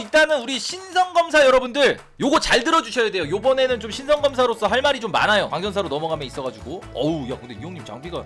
일단은 우리 신성검사 여러분들 요거 잘 들어주셔야 돼요. 요번에는 좀 신성검사로서 할 말이 좀 많아요. 광전사로 넘어가면 있어가지고. 어우 야 근데 이 형님 장비가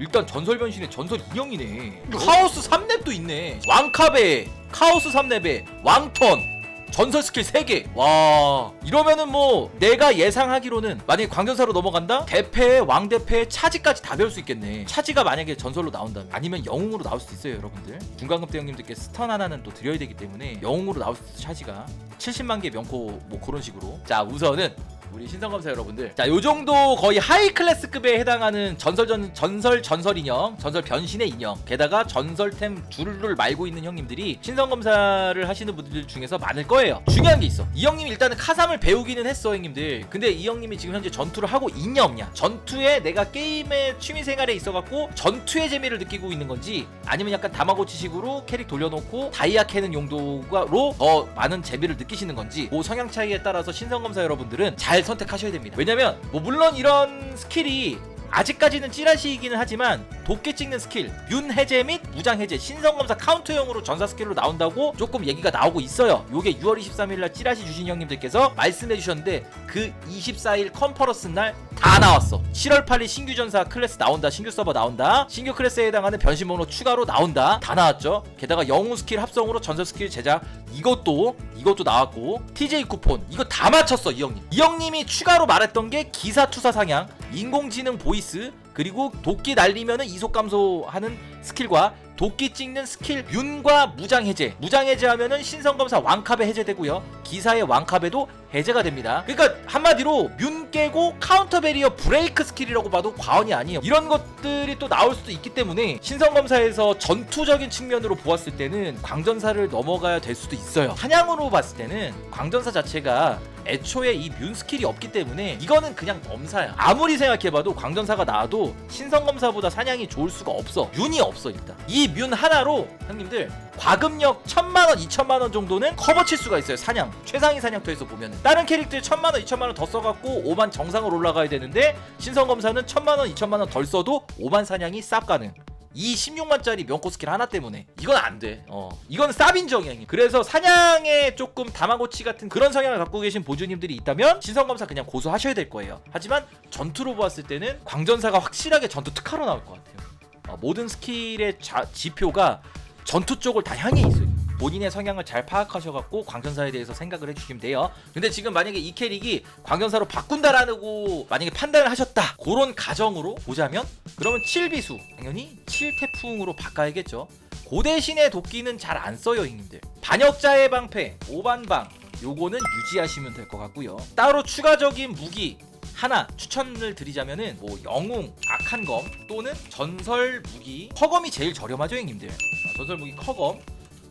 일단 전설 변신에 전설 인형이네. 카오스 3렙도 있네. 왕카베 카오스 3렙에 왕턴 전설 스킬 3개. 와. 이러면은 뭐 내가 예상하기로는 만약에 광전사로 넘어간다? 대패 왕대패 차지까지 다 배울 수 있겠네. 차지가 만약에 전설로 나온다면. 아니면 영웅으로 나올 수도 있어요 여러분들. 중간급 대 형님들께 스턴 하나는 또 드려야 되기 때문에 영웅으로 나올 수도 차지가. 70만 개 명코 뭐 그런 식으로. 자 우선은 우리 신성검사 여러분들. 자 요정도 거의 하이 클래스급에 해당하는 전설 전, 전설 전설 인형 전설 변신의 인형 게다가 전설템 줄을 말고 있는 형님들이 신성검사를 하시는 분들 중에서 많을 거예요. 중요한 게 있어. 이 형님이 일단은 카삼을 배우기는 했어 형님들. 근데 이 형님이 지금 현재 전투를 하고 있냐 없냐? 전투에 내가 게임의 취미생활에 있어갖고 전투의 재미를 느끼고 있는 건지 아니면 약간 다마고치식으로 캐릭 돌려놓고 다이아 캐는 용도로 더 많은 재미를 느끼시는 건지 뭐 성향 차이에 따라서 신성검사 여러분들은 잘 선택하셔야 됩니다. 왜냐면 뭐 물론 이런 스킬이 아직까지는 찌라시이기는 하지만 도끼 찍는 스킬, 윤 해제 및 무장 해제, 신성 검사 카운터형으로 전사 스킬로 나온다고 조금 얘기가 나오고 있어요. 요게 6월 23일 날 찌라시 주신 형님들께서 말씀해 주셨는데 그 24일 컨퍼런스 날 다 나왔어. 7월 8일 신규 전사 클래스 나온다. 신규 서버 나온다. 신규 클래스에 해당하는 변신 번호 추가로 나온다. 다 나왔죠. 게다가 영웅 스킬 합성으로 전설 스킬 제작 이것도 이것도 나왔고 TJ 쿠폰 이거 다 맞췄어 이 형님. 이 형님이 추가로 말했던 게 기사 투사 상향, 인공지능 보이스 그리고 도끼 날리면은 이속 감소하는 스킬과 도끼 찍는 스킬 윤과 무장 해제. 무장 해제하면은 신성검사 왕카베 해제되고요. 기사의 왕카베도 해제가 됩니다. 그러니까 한마디로 뮨 깨고 카운터 베리어 브레이크 스킬이라고 봐도 과언이 아니에요. 이런 것들이 또 나올 수도 있기 때문에 신성검사에서 전투적인 측면으로 보았을 때는 광전사를 넘어가야 될 수도 있어요. 사냥으로 봤을 때는 광전사 자체가 애초에 이 뮨 스킬이 없기 때문에 이거는 그냥 넘사야. 아무리 생각해봐도 광전사가 나와도 신성검사보다 사냥이 좋을 수가 없어. 뮨이 없어 일단 이 뮨 하나로 형님들 과금력 천만원 이천만원 정도는 커버 칠 수가 있어요 사냥 최상위 사냥터에서 보면 다른 캐릭들 천만원 이천만원 더 써갖고 5만 정상으로 올라가야 되는데 신성검사는 천만원 이천만원 덜 써도 5만 사냥이 쌉 가능 이 16만짜리 명코 스킬 하나 때문에 이건 안 돼. 어. 이건 쌉인정이야. 그래서 사냥에 조금 다마고치 같은 그런 성향을 갖고 계신 보주님들이 있다면 신성검사 그냥 고수하셔야 될 거예요. 하지만 전투로 보았을 때는 광전사가 확실하게 전투 특화로 나올 것 같아요. 어, 모든 스킬의 자- 지표가 전투 쪽을 다 향해 있어요. 본인의 성향을 잘 파악하셔갖고 광전사에 대해서 생각을 해주시면 돼요. 근데 지금 만약에 이 캐릭이 광전사로 바꾼다라고 만약에 판단을 하셨다 그런 가정으로 보자면 그러면 7비수 당연히 7태풍으로 바꿔야겠죠. 고대신의 도끼는 잘 안 써요 형님들. 반역자의 방패 5반방 요거는 유지하시면 될 것 같고요. 따로 추가적인 무기 하나 추천을 드리자면은 뭐 영웅, 악한 검 또는 전설 무기 커검이 제일 저렴하죠 형님들. 어, 전설 무기 커검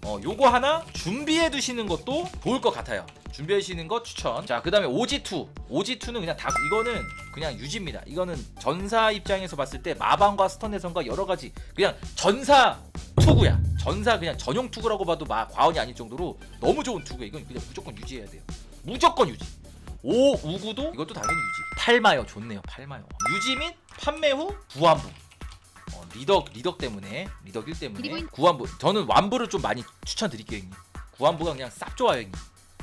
어 요거 하나 준비해 두시는 것도 좋을 것 같아요. 준비해 주시는 거 추천. 자, 그 다음에 오지2. 오지2는 그냥 다 이거는 그냥 유지입니다. 이거는 전사 입장에서 봤을 때 마방과 스턴내선과 여러 가지 그냥 전사 투구야. 전사 그냥 전용 투구라고 봐도 마 과언이 아닐 정도로 너무 좋은 투구야. 이건 그냥 무조건 유지해야 돼요. 무조건 유지. 오 우구도 이것도 당연히 유지. 팔마요. 좋네요. 팔마요. 유지 및 판매 후 구환부. 어, 리덕 리덕 때문에 리덕 1 때문에 그리고 구환부. 저는 완부를 좀 많이 추천드릴게요 형님. 구환부가 그냥 싹 좋아요 형님.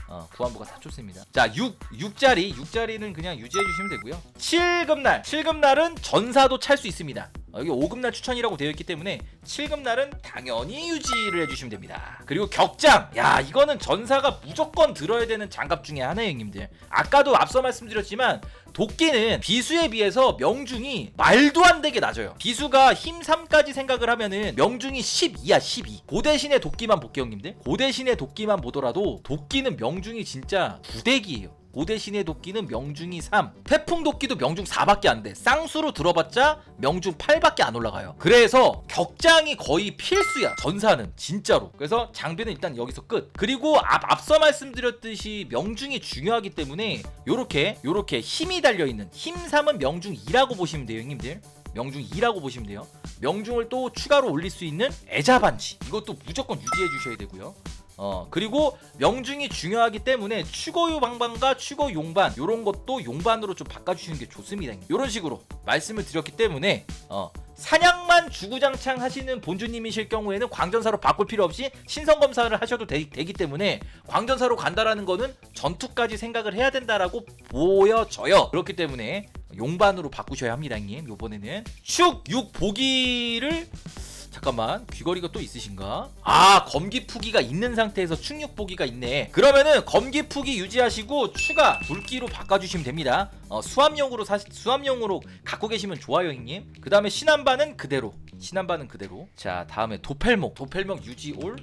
어, 구환부가 싹 좋습니다. 자 6, 6자리. 6자리는 그냥 유지해 주시면 되고요. 7급날. 7급날은 전사도 찰 수 있습니다. 어, 여기 5급날 추천이라고 되어 있기 때문에 7급날은 당연히 유지를 해주시면 됩니다 그리고 격장 야 이거는 전사가 무조건 들어야 되는 장갑 중에 하나예요 형님들 아까도 앞서 말씀드렸지만 도끼는 비수에 비해서 명중이 말도 안 되게 낮아요. 비수가 힘 3까지 생각을 하면은 명중이 12야 12. 고대신의 도끼만 볼게요 형님들. 고대신의 도끼만 보더라도 도끼는 명중이 진짜 부대기예요. 고대신의 도끼는 명중이 3 태풍 도끼도 명중 4밖에 안 돼. 쌍수로 들어봤자 명중 8밖에 안 올라가요. 그래서 격장이 거의 필수야 전사는 진짜로. 그래서 장비는 일단 여기서 끝. 그리고 앞, 앞서 말씀드렸듯이 명중이 중요하기 때문에 요렇게 요렇게 힘이 달려있는 힘 3은 명중 2라고 보시면 돼요 형님들. 명중 2라고 보시면 돼요. 명중을 또 추가로 올릴 수 있는 애자반지. 이것도 무조건 유지해 주셔야 되고요 어 그리고 명중이 중요하기 때문에 추거유 방방과 추거 용반 요런 것도 용반으로 좀 바꿔주시는 게 좋습니다. 요런 식으로 말씀을 드렸기 때문에 어 사냥만 주구장창 하시는 본주님이실 경우에는 광전사로 바꿀 필요 없이 신성 검사를 하셔도 되, 기 때문에 광전사로 간다라는 거는 전투까지 생각을 해야 된다라고 보여져요. 그렇기 때문에 용반으로 바꾸셔야 합니다, 형님. 요번에는 축6 보기를 잠깐만 귀걸이가 또 있으신가? 아 검기 푸기가 있는 상태에서 충육 보기가 있네. 그러면은 검기 푸기 유지하시고 추가 불기로 바꿔주시면 됩니다. 어, 수압용으로 사실 수압용으로 갖고 계시면 좋아요, 형님. 그 다음에 신한반은 그대로. 신한반은 그대로. 자 다음에 도펠목 도펠목 유지 올.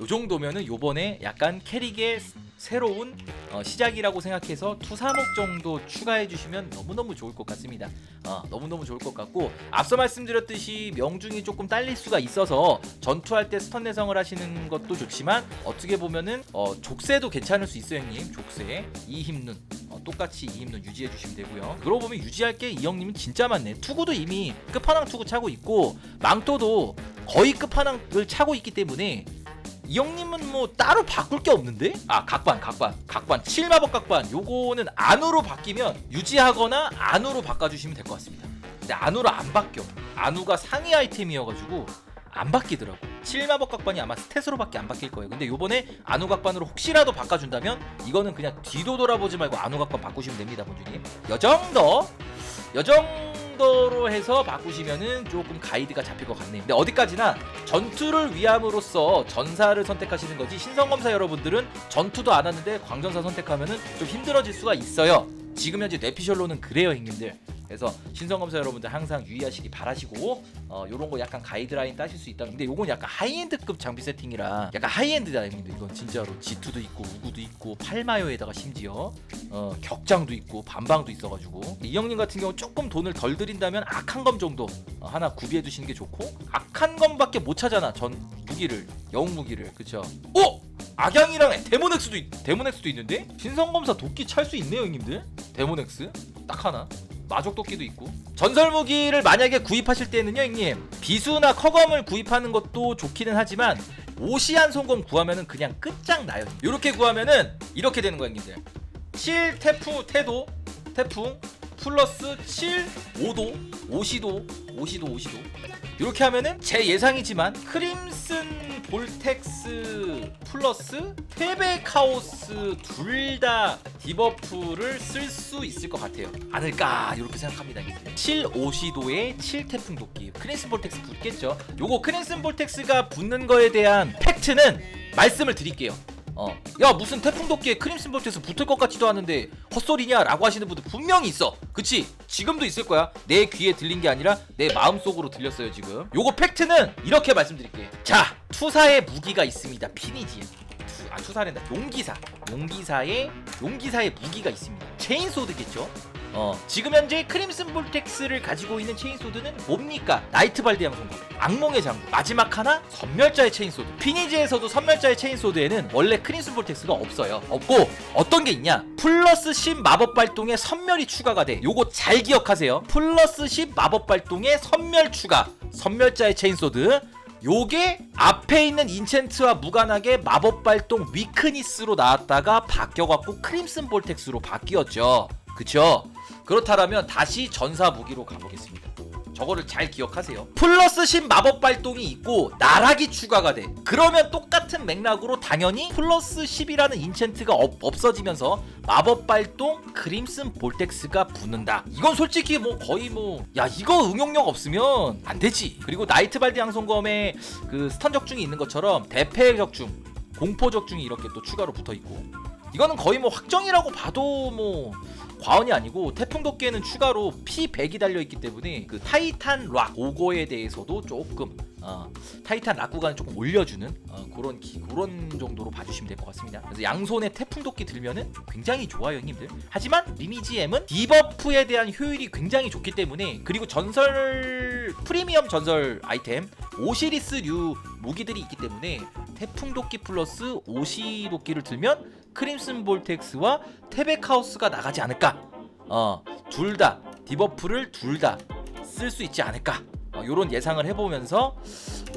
요 정도면은 요번에 약간 캐릭의 새로운 어, 시작이라고 생각해서 투사목 정도 추가해 주시면 너무너무 좋을 것 같습니다. 어, 너무너무 좋을 것 같고 앞서 말씀드렸듯이 명중이 조금 딸릴 수가 있어서 전투할 때 스턴 내성을 하시는 것도 좋지만 어떻게 보면은 어, 족쇄도 괜찮을 수 있어요 형님. 족쇄. 이힘눈. 어, 똑같이 이힘눈 유지해 주시면 되고요. 그러고 보면 유지할 게 이 형님은 진짜 많네. 투구도 이미 끝판왕 투구 차고 있고 망토도 거의 끝판왕을 차고 있기 때문에 이 형님은 뭐 따로 바꿀 게 없는데? 아 각반 각반 각반. 7마법 각반. 요거는 안으로 바뀌면 유지하거나 안으로 바꿔주시면 될 것 같습니다. 근데 안으로 안 바뀌어. 안우가 상위 아이템이어가지고 안 바뀌더라고. 7마법 각반이 아마 스탯으로밖에 안 바뀔 거예요. 근데 요번에 안우 각반으로 혹시라도 바꿔준다면 이거는 그냥 뒤도 돌아보지 말고 안우 각반 바꾸시면 됩니다 본주님. 요정도 요정 도로 해서 바꾸시면은 조금 가이드가 잡힐 것 같네요. 근데 어디까지나 전투를 위함으로써 전사를 선택하시는 거지 신성검사 여러분들은 전투도 안 하는데 광전사 선택하면은 좀 힘들어질 수가 있어요 지금 현재 뇌피셜로는 그래요 형님들. 그래서 신성검사 여러분들 항상 유의하시기 바라시고 어 요런 거 약간 가이드라인 따실 수 있다 근데 요건 약간 하이엔드급 장비 세팅이라 약간 하이엔드다 형님들. 이건 진짜로 G2도 있고 우구도 있고 팔마요에다가 심지어 어 격장도 있고 반방도 있어가지고. 이 형님 같은 경우 조금 돈을 덜 들인다면 악한 검 정도 어, 하나 구비해 두시는 게 좋고 악한 검밖에 못 차잖아 전 무기를 영웅 무기를. 그쵸? 오! 악양이랑 데모넥스도 있, 데모넥스도 있는데? 신성검사 도끼 찰 수 있네요 형님들 데모넥스 딱 하나. 마족 도끼도 있고. 전설 무기를 만약에 구입하실 때는요 형님. 비수나 커검을 구입하는 것도 좋기는 하지만 오시안 송검 구하면은 그냥 끝장나요. 이렇게 구하면은 이렇게 되는 거예요 형님들. 7 태풍 태도 태풍 플러스 7 5도 5시도 5시도 5시도. 이렇게 하면은 제 예상이지만 크림슨 볼텍스 플러스 테베카오스 둘 다 디버프를 쓸 수 있을 것 같아요. 않을까? 이렇게 생각합니다 7 5시도에 7 태풍 도끼. 크림슨 볼텍스 붙겠죠? 요거 크림슨 볼텍스가 붙는 거에 대한 팩트는 말씀을 드릴게요. 어. 야 무슨 태풍 도끼에 크림슨 볼텍스 붙을 것 같지도 않은데 헛소리냐? 라고 하시는 분들 분명히 있어. 그치? 지금도 있을 거야. 내 귀에 들린 게 아니라 내 마음속으로 들렸어요 지금. 요거 팩트는 이렇게 말씀드릴게요. 자 투사의 무기가 있습니다. 피니지에 투, 아 투사랜다 용기사. 용기사의 용기사의 무기가 있습니다. 체인소드겠죠? 어 지금 현재 크림슨 볼텍스를 가지고 있는 체인소드는 뭡니까? 나이트 발디앙 송곳 악몽의 장구. 마지막 하나 선멸자의 체인소드. 피니지에서도 선멸자의 체인소드에는 원래 크림슨 볼텍스가 없어요. 없고 어떤 게 있냐? 플러스 10 마법 발동에 선멸이 추가가 돼. 요거 잘 기억하세요. 플러스 10 마법 발동에 선멸 추가. 선멸자의 체인소드 요게 앞에 있는 인챈트와 무관하게 마법 발동 위크니스로 나왔다가 바뀌어갖고 크림슨 볼텍스로 바뀌었죠 그쵸? 그렇다면 다시 전사 무기로 가보겠습니다. 저거를 잘 기억하세요. 플러스 10 마법 발동이 있고 나락이 추가가 돼. 그러면 똑같은 맥락으로 당연히 플러스 10이라는 인챈트가 없, 없어지면서 마법 발동 크림슨 볼텍스가 붙는다. 이건 솔직히 뭐 거의 뭐 야 이거 응용력 없으면 안 되지. 그리고 나이트 발디 양손검에 그 스턴 적중이 있는 것처럼 대패 적중, 공포 적중이 이렇게 또 추가로 붙어 있고 이거는 거의 뭐 확정이라고 봐도 뭐 과언이 아니고 태풍 도끼에는 추가로 P100이 달려있기 때문에 그 타이탄 락 오거에 대해서도 조금 어, 타이탄 락 구간을 조금 올려주는 어, 그런 기, 그런 정도로 봐주시면 될 것 같습니다. 그래서 양손에 태풍 도끼 들면은 굉장히 좋아요, 형님들. 하지만 리미지 M은 디버프에 대한 효율이 굉장히 좋기 때문에 그리고 전설 프리미엄 전설 아이템 오시리스류 무기들이 있기 때문에 태풍 도끼 플러스 오시 도끼를 들면 크림슨 볼텍스와 테베카우스가 나가지 않을까. 어, 둘 다 디버프를 둘 다 쓸 수 있지 않을까. 어, 요런 예상을 해보면서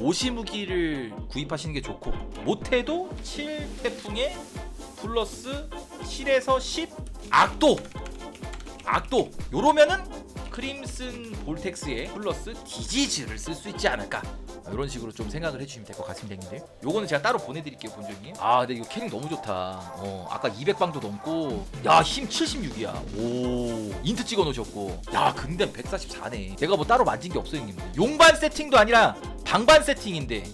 오시 무기를 구입하시는 게 좋고 못해도 7 태풍에 플러스 7에서 10 악도 악도 요러면은 크림슨 볼텍스에 플러스 디지즈를 쓸 수 있지 않을까 이런 식으로 좀 생각을 해주시면 될 것 같습니다 요거는 제가 따로 보내드릴게요 본전님. 아 근데 이거 캐릭 너무 좋다. 어 아까 200방도 넘고 야 힘 76이야. 오 인트 찍어 놓으셨고. 야 근데 144네. 제가 뭐 따로 만진 게 없어요 형님들. 용반 세팅도 아니라 방반 세팅인데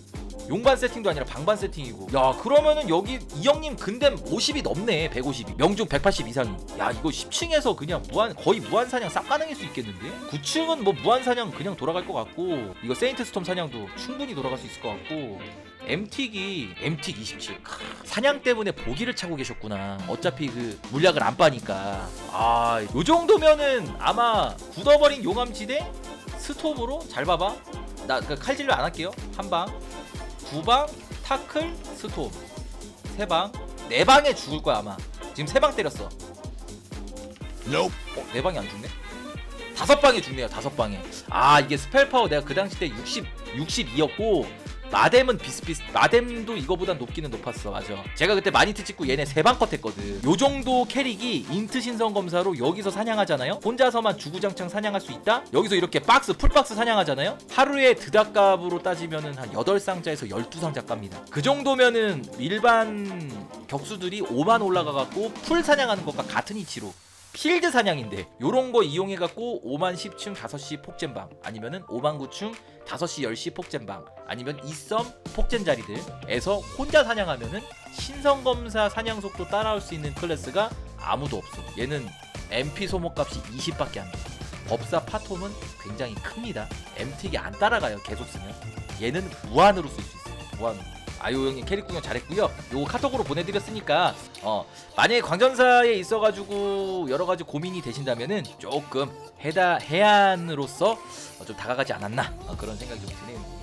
용반 세팅도 아니라 방반 세팅이고. 야 그러면은 여기 이 형님 근댐 50이 넘네 150이. 명중 180 이상이. 야 이거 10층에서 그냥 무한 거의 무한 사냥 싹 가능할 수 있겠는데? 9층은 뭐 무한 사냥 그냥 돌아갈 것 같고 이거 세인트 스톰 사냥도 충분히 돌아갈 수 있을 것 같고. MT기 MT 27 크, 사냥 때문에 보기를 차고 계셨구나. 어차피 그 물약을 안 빠니까. 아 요 정도면은 아마 굳어버린 용암지대 스톰으로 잘 봐봐. 나그 칼질로 안 할게요. 한방 두방 타클 스톰. 세방 네 방에 죽을 거야 아마. 지금 세 방 때렸어. Nope. 어, 네 방이 안 죽네? 다섯 방에 죽네요 다섯 방에. 아 이게 스펠 파워 내가 그 당시 때 60, 62였고 마뎀은 비슷비슷 마뎀도 이거보단 높기는 높았어. 맞아. 제가 그때 마니트 찍고 얘네 세 방 컷 했거든. 요 정도 캐릭이 인트 신성 검사로 여기서 사냥하잖아요? 혼자서만 주구장창 사냥할 수 있다? 여기서 이렇게 박스 풀박스 사냥하잖아요? 하루에 드닥값으로 따지면은 한 8상자에서 12상자 값니다. 그 정도면은 일반 격수들이 5만 올라가갖고 풀 사냥하는 것과 같은 이치로 필드 사냥인데 요런 거 이용해 갖고 5만 10층 5시 폭젠방 아니면은 5만 9층 5시 10시 폭젠방 아니면 2썸 폭젠 자리들에서 혼자 사냥하면은 신성 검사 사냥 속도 따라올 수 있는 클래스가 아무도 없어. 얘는 MP 소모값이 20밖에 안 돼. 법사 파톰은 굉장히 큽니다. MT기 안 따라가요. 계속 쓰면. 얘는 무한으로 쓸 수 있어요. 무한으로. 아유 형님 캐릭 구경 잘했고요. 요거 카톡으로 보내드렸으니까 어 만약에 광전사에 있어가지고 여러 가지 고민이 되신다면은 조금 해다 해안으로서 어, 좀 다가가지 않았나 어, 그런 생각이 좀 드네요. 예.